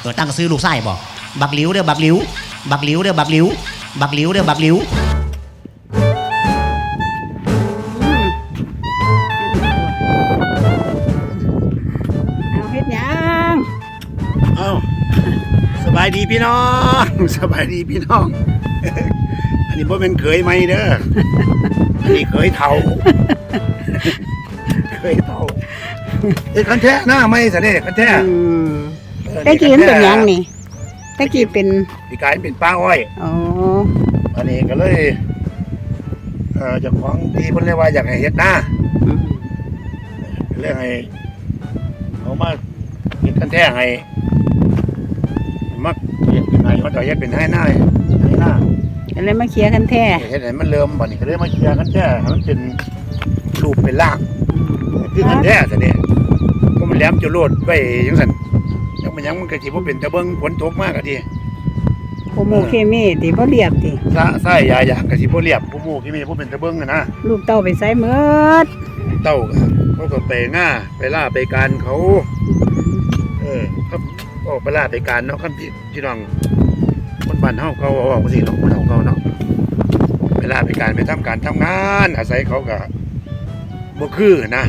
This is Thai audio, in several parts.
เออตั้งซื้อลูกไส้บอกบักหลิวเด้อบักหลิว บักหลิวเด้อบักหลิว บักหลิวเด้อบักหลิวอืมเอาเฮ็ดหยังเอ้าสบายดีพี่น้อง สบายดีพี่น้อง อันนี้บ่เป็นเคยไหมเด้อ อันนี้เคยเท่า เคยเท่าเอ้ยคันแท้หน้าไม่สะเด้คันแท้อืมเออ ตะกี้มันเป็นหยังนี่ตะกี้เป็นพี่กายเป็นป้าอ้อย อ๋ออันนี้ก็เลยเอ่อเจ้าของที่เพิ่นเรียกว่าอยากให้เฮ็ดหน้าอืมเรียกให้เขามาเฮ็ดคันแท้ให้มักเฮ็ดเป็นไงเขาจะเฮ็ดเป็นให้หน้าให้หน้าก็เลยมาเคลียร์กันแท้เฮ็ดให้มันเริ่มบ่นี่ก็เลยมาเคลียร์กันแท้ให้มันเป็นรูปเป็นร่าง คือกันแท้ซะเนี่ยก็มันแหลมจะโลดไว้จังซั่น ยังมันยังมันก็สิบ่เป็นตะเบิงฝนตกมากก็ดีโฮโมเคมีติบ่เรียบติซะใส่ยาหยางก็สิบ่เรียบผู้หมู่ที่มีบ่เป็นตะเบิงอะนะลูกเต้าไปใส่เมิดเต้าก็เขาก็ไปง่าไปล่าไปการเขา เออเขาก็ไปล่าไปการเนาะคันพี่พี่น้องคนบ้านเฮาเขาเอาว่าสิเนาะคนเฮาเขาเนาะไปล่าไปการไปทำการทำงานอาศัยเขาก็บ่คือนะ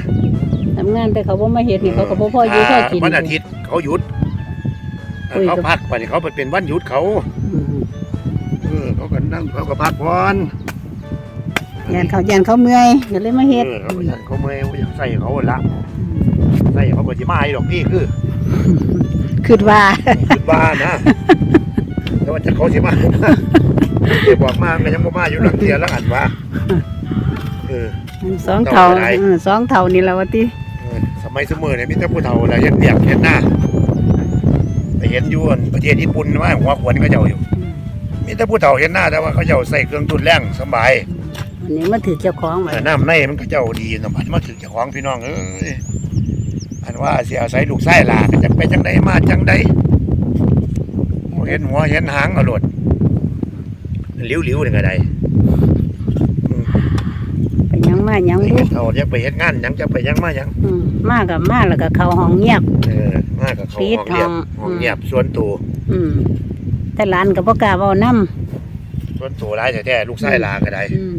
ทำงานแต่เขาบ่มาเฮ็ดนี่เขาก็บ่พออยู่พอกิน วันอาทิตย์เขาหยุด เออเขาพักวันนี้เขาไปเป็นวันหยุดเขาอืมเออเขาก็นั่งเขาก็พักผ่อนยันเขายันเขาเมื่อยก็เลยมาเฮ็ดเออเขาก็ยันเขาเมื่อยอยากใส่เขาละใส่เขาก็สิมาให้ดอกนี่คือคิดว่าคิดว่านะแต่ว่าจะเขาสิมาเดี๋ยวบอกมาก็ยังบ่มาอยู่หลังเตียแล้วอันว่าเออ สองเท่าเท่าไหร่ เออสองเท่านี่ล่ะว่าติ เออสมัยเสมอเนี่ยมีแต่ผู้เฒ่าอะไรยังเรียกเห็นหน้า ไปเห็นอยู่อั่นประเทศญี่ปุ่นว่าหัวขวนเขาเจ้าอยู่ มีแต่ผู้เฒ่าเห็นหน้าแต่ว่าเขาเจ้าใส่เครื่องตุนแรงสำบายอันนี้มาถือเจ้าของไว้แต่น้ำในมันก็เจ้าดีสมบัติมาถึงเจ้าของพี่น้องเอ้ยอันว่าเสียอาศัยลูกไส้หลาก็จะไปจังใดมาจังใดบ่เห็นหัวเห็นหางเอาโลดหลิวๆนี่ก็ได้ไปหยัง มาหยังไปบุเฮ็ดเอาจะไปเฮ็ดงานหยังจะไปหยังมาหยังอืมมากับมาแล้วก็เข้าห้องเงียบ เออมากับเขาปิดห้องเงียบห้อง ห้องเงียบส่วนตัวอืมแต่หลานก็บ่กล้าเว้านำส่วนตัวหลายแท้ๆลูกไส้หลาก็ได้อืม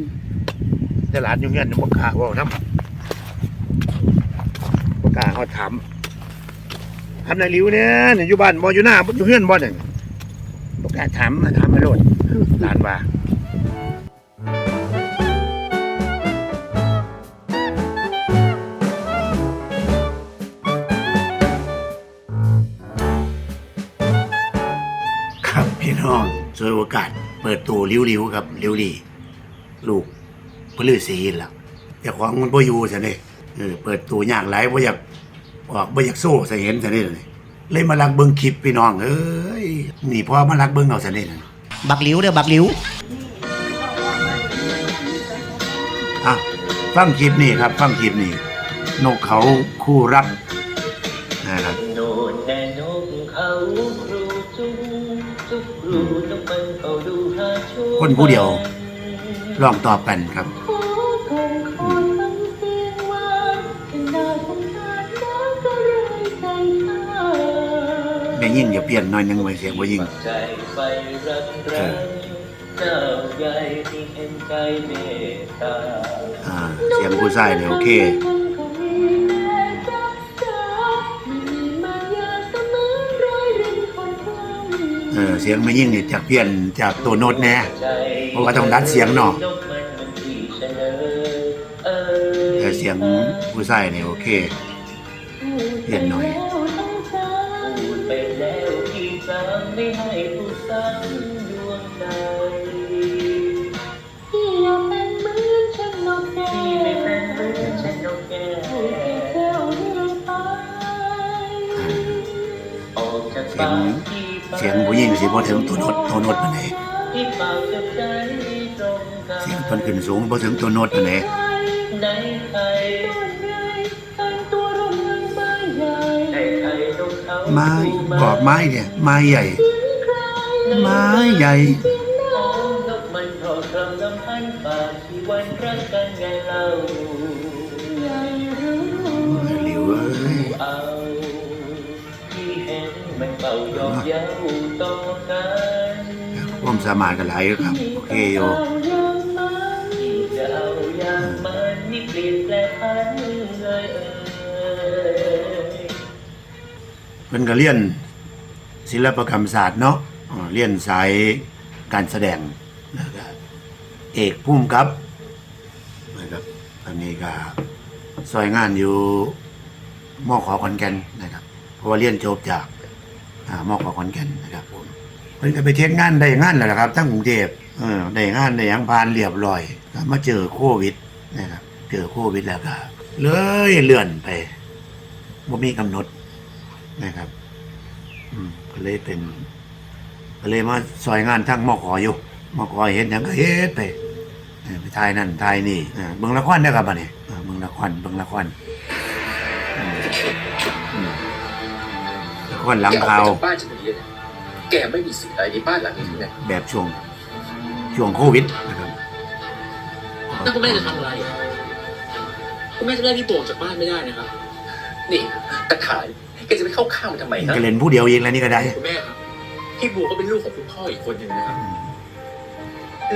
แต่หลานอยู่เงี้ยบ่กล้าเว้านำบ่กล้าเฮาถามทำนายหลิวเนี่ยเนี่ยอยู่บ้านบ่อยู่หน้าบ่อยู่เฮือนบ่เนี่ยบ่กล้าถามมาถามมาโลดหลานว่า สวยโอกาส เปิดตัวริ้วๆครับริ้วดีลูกพลือสีล่ะเจ้าของมันบ่อยู่ซะนี่เออเปิดตัวยากหลายบ่อยากออกบ่อยากโซ่ซะเห็นซะนี่เลยเลยมาลักเบิ่งคลิปพี่น้องเอ้ยนี่พอมาลักเบิ่งเอาซะนี่น่ะบักหลิวเด้อบักหลิวอะฟังคลิปนี่ครับ ฟังคลิปนี่นกเขาคู่รัก คนผู้เดียวลองตอบกันครับขอคงขอฟังเสียงว่าถึงได้คงทานแล้วก็เลยใจข้าแม่ยิ่งอย่าเปลี่ยนหน่อยหนึงไว้เสียงบ่ยิ่งใจไปรักรักเจ้าใหญ่ที่เห็นใจเมตตาอ่าเสียงผู้ชายเนี่ยโอเค เออเสียงไม่ยิ่งนี่จากเพี้ยนจากตัวโน้ตแน่เพราะว่าต้องดัดเสียงเนาะแต่เสียงผู้ใส่เนี่ยโอเคเพี้ยนหน่อยเสียง สียงผู้หญิงสิบ่ถึงตัวโน้ตตัวโน้ตปานใดที่ปากกับใจตรงกันเสียงเพิ่นขึ้นสูงบ่ถึงตัวโน้ตปานใดในใครส่วนใหญ่แต่งตัวรุ่นยังไม่ใหญ่ในใครนกเขาไม้บอกไม้เนี่ยไม้ใหญ่ ไม้ใหญ่ ยอกเย้าต่อกันความสามารถก็หลายอยู่ครับ โอเคอยู่ที่จะเอาอย่างมันนี่เปลี่ยนแปลงพันเลยเอ่ยเพิ่นก็เรียนศิลปกรรมศาสตร์เนาะอ่าเรียนสายการแสดงแล้วก็เอกภูมิกับนะครับตอนนี้ก็ซอยงานอยู่มอขอขอนแก่นนะครับ เพราะว่าเรียนจบจาก อ่ามอขอขอนแก่นนะครับผมเพิ่นก็ไปเช็คงานได้งานแล้วล่ะครับทั้งกรุงเทพเออได้งานได้ยังผ่านเรียบร้อยก็มาเจอโควิดนะครับเจอโควิดแล้วก็เลยเลื่อนไปบ่มีกำหนดนะครับ อืมก็เลยเป็นก็เลยมาซอยงานทั้งมอขออยู่มอขอเห็นหยังก็เฮ็ดไปไปทายนั่นทายนี่เออเบิ่งละครได้ครับบัดนี้เบิ่งละครเบิ่งละคร อืมอืมละครหลังข่าวแกออกไปจากบ้านฉันอย่างนี้เลยแกไม่มีสิทธิ์อะไรในบ้านหลังนี้เลยแบบช่วงช่วงโควิดนะครับแล้วคุณแม่จะทำอะไรคุณแม่จะไล่พี่โป่งจากบ้านไม่ได้นะครับ นี่ตะขายแกจะไปเข้าข้างมันทำไมฮะก็เล่นผู้เดียวเองแล้วนี่ก็ได้คุณแม่ครับ พี่บัวก็เป็นลูกของคุณพ่ออีกคนหนึ่งนะครับอืม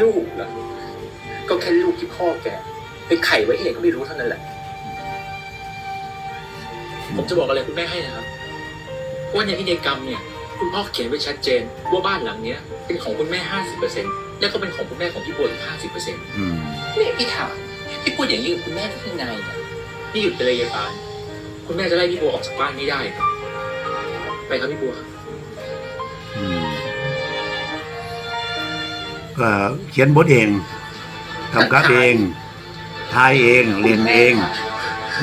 ลูกเหรอก็แค่ลูกที่พ่อแกเป็นไข่ไว้เองก็ไม่รู้เท่านั้นแหละ ผมจะบอกอะไรคุณแม่ให้นะครับ ว่าในพินัยกรรมเนี่ยคุณพ่อเขียนไว้ชัดเจน ว่าบ้านหลังเนี้ยเป็นของคุณแม่ห้าสิบเปอร์เซ็นต์แล้วก็เป็นของคุณแม่ของพี่บัวอีกห้าสิบเปอร์เซ็นต์อืมนี่พี่ถามพี่พูดอย่างนี้กับคุณแม่ได้ยังไงเนี่ยพี่หยุดไปเลยยายปานคุณแม่จะไล่พี่บัวออกจากบ้านไม่ได้ครับไปครับพี่บัว อืมก็เขียนบทเองกำกับเองทายเองเรียนเอง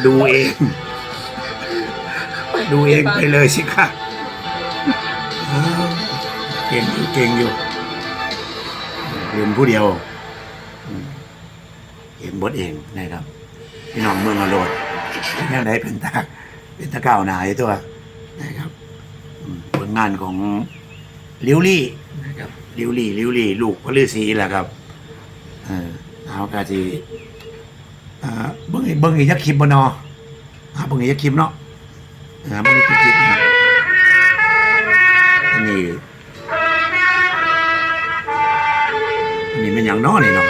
ดูเอง ดูเองไปเลยสิครับเก่งอยู่เก่งอยู่เรียนผู้เดียวเขียนบทเองนะครับพี่น้องเมืองอโรดนยังไงเป็นตาเป็นตะก้าวหนาอยู่ตัวนะครับผลงานของลิวลี่นะครับลิวลี่ลิวลี่ ลูกพระฤาษีแหละครับเออเอากาจีอ่าเบิ้งเบิ้งอีกยักคลิปบนอเบิ้งอีกยักคลิปเนาะ หาไม่ได้คิดคิดนะอันนี้อันนี้มันอย่างน้อนี่เนาะ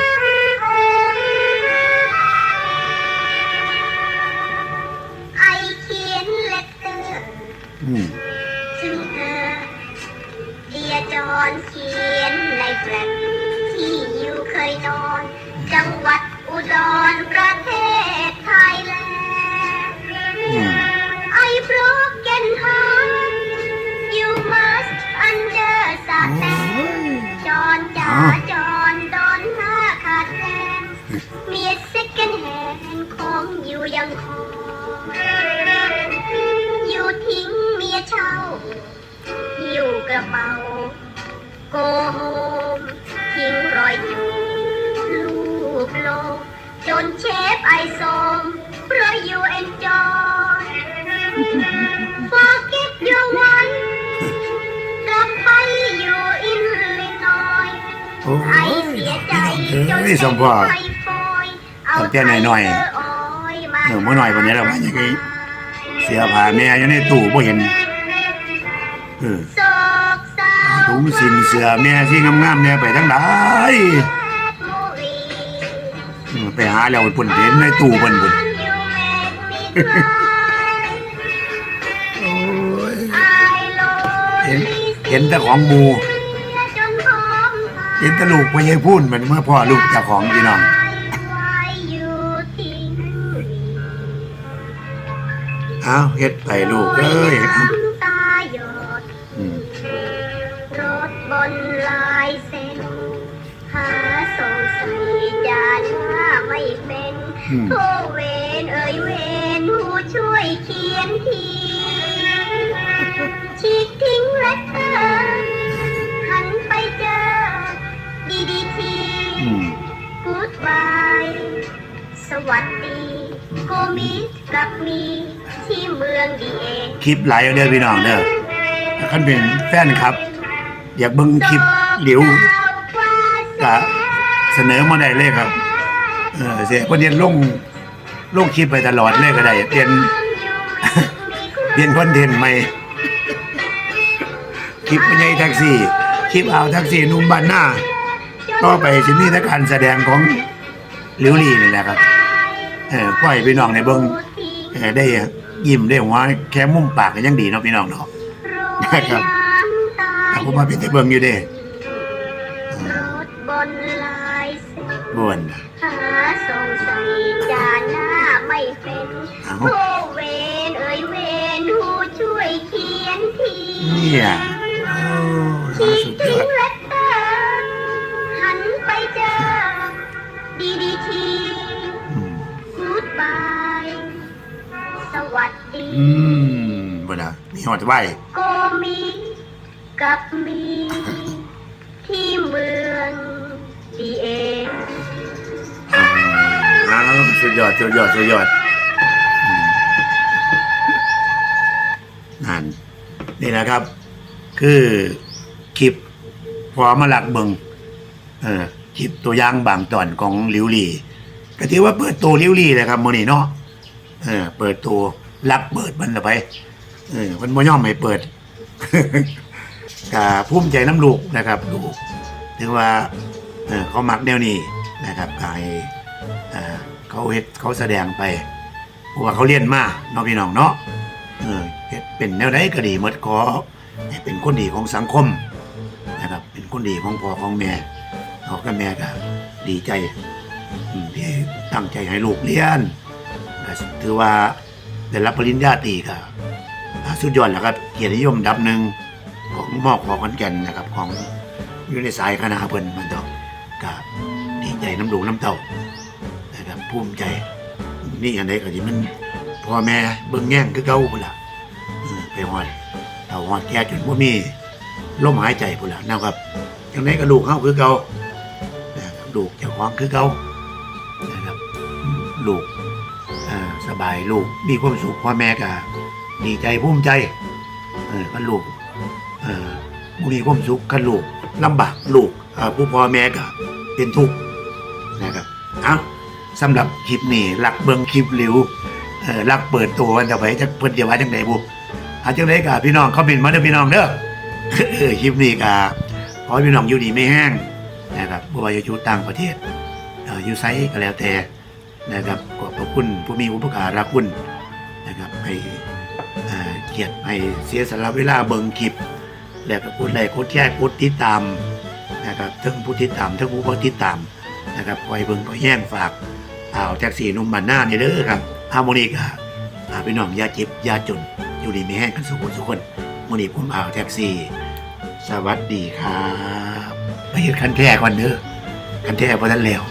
จนเชฟไอโซมเพราะ you enjoy forget your one กลับไปอยู่อินลินอยส์โอ้ไอยเสียใจจนเอ้ยสมพรไทฟอยด์เอาตั้งแต่หน่อยๆไทเกอร์ยมาเออเมื่อหน่อยวันนี้เราว่าอย่างนี้เสียผ่าแม่อยู่ในตู้บ่เห็นเออโศกเศร้า ถุงสินเสือแม่ที่งามๆเนี่ยไปทั้งหลายมูวีเออ ไปหาแล้วปุ่นเห็นในตู้เพิ่นปุ่น You make me cry โอ้ย I love เห็นเห็นแต่ของหมูจนหอมหาเห็นแต่ลูกพ่อใหญ่พูนมันเมื่อพ่อลูกเจ้าของพี่น้อง Why you think เอาเฮ็ดไปลูกเอ้ยเอาน้ำตาหยดอืมรถบนลายเส้นหาสงสัยจานว่า ไม่เป็นอืมโทเวนเอ่ยเวนผู้ช่วยเขียนทีฉีกทิ้งเลตเตอร์หันไปเจอ ดีดีทีอืมกูดบายสวัสดีโกมิสกับมีที่เมืองดีเองคลิปหลายเด้อพี่น้องเด้อถ้าคันเป็นแฟนครับ อยากเบิ่งคลิปหลิวก็เสนอมาได้เลยครับ เออเสียคนเรียนลงลงคลิปไปตลอดเลยก็ได้เปลี่ยนเปลี่ยนคอนเทนต์ใหม่คลิปไม่ใช่แท็กซี่คลิปเอาแท็กซี่หนุ่มบ้านหน้าต่อไปสิมีแต่การแสดงของลิวลี่นี่แหละครับเออปล่อยพี่น้องในเบิ้งเออได้ยิ้มได้หัวแค่มุมปากก็ยังดีเนาะพี่น้องเนาะนะครับแต่ผมว่าเป็นแต่เบิ้งอยู่เด้รถบนลายเส้นบ่วน เป็นเอ้าโอเวนเอ่ยเวนผู้ช่วยเขียนทีเนี่ยโอ้สุดทิ้ยองดเลตเตอร์หันไปเจอ ดีดีทีอืมกูดบาย สวัสดีอืมบ่นะมีหอดไว้โกมีกับมี ที่เมืองดีเอง อ้าวสุดยอดสุดยอดสุดยอดนั่นนี่นะครับ คือคลิปพอมาหลักเบิงเออคลิปตัวอย่างบางตอนของลิวลี่ก็ถือว่าเปิดตัวลิวลี่เลยครับโมนี่เนาะเออ เปิดตัวรักเปิดมันละไปเออมันบ่ย่อมไม่เปิดกาภูมิใจน้ำลูกนะครับลูกถือว่าเออเขามักแนวนี้นะครับกาย เขาเฮ็ดเขาแสดงไปเพราะว่าเขาเรียนมาเนาะพี่น้องเนาะเออเฮ็ดเป็นแนวใดก็ดีมดขอให้เป็นคนดีของสังคมนะครับ เป็นคนดีของพ่อของแม่เขากับแม่ก็ดีใจที่ตั้งใจให้ลูกเรียนถือว่าได้รับปริญญาตรีก็อ่าสุดยอดแล้วครับเกียรตินิยมดับหนึ่งของมอกของขอนแก่นนะครับของอยู่ในสายคณะเพิ่นมันต้องกับดีใจน้ำดูน้ำเต้า ภูมิใจ นี่อันใดก็ที่มันพ่อแม่เบิ่งแย่งคือเก่าพุ่นละไปฮอดเฒ่าฮอดแก่จนบ่มีลมหายใจพุ่นละนะครับจังไดก็ลูกเฮาคือเก่าลูกเจ้าของคือเก่านะครับลูกสบายลูกมีความสุขพ่อแม่ก็ดีใจภูมิใจเออก็ลูกเออมีความสุขกันลูกลำบากลูกผู้พ่อแม่ก็เป็นทุกข์นะครับ เอา สำหรับคลิปนี้รักเบิงคลิปหลิวเอ่อรักเปิดตัววันต่อไปจะเพิ่นจะว่าจังไดบุอาจังไดกับพี่น้องเขาเป็นมาเด้อพี่น้องเด้อคลิปนี้ก็ขอพี่น้องอยู่ดีไม่แห้งนะครับบ่ว่าจะอยู่ต่างประเทศเอ่ออยู่ไซก็แล้วแต่นะครับขอบพระคุณผู้มีอุปการะคุณนะครับให้เกียรติให้เสียสละเวลาเบิงคลิป แล้วก็กดไลค์กดแชร์กดติดตามนะครับทั้งผู้ติดตามทั้งผู้บ่ติดตามนะครับคอยเบิงคอยแย่งฝาก อาวแท็กซี่นุ่มบ้านหน้าเนี่เด้อครับฮาร์โมนิกอะอ่าพี่น้องยาจิบยาจนอยู่ดีไม่แห้งกันสุขสุขคนโมนี้ผมอ่าวแท็กซี่ สวัสดีครับไปเฮ็ดคันแท้ก่อนเด้อคันแท้พอทันแล้ว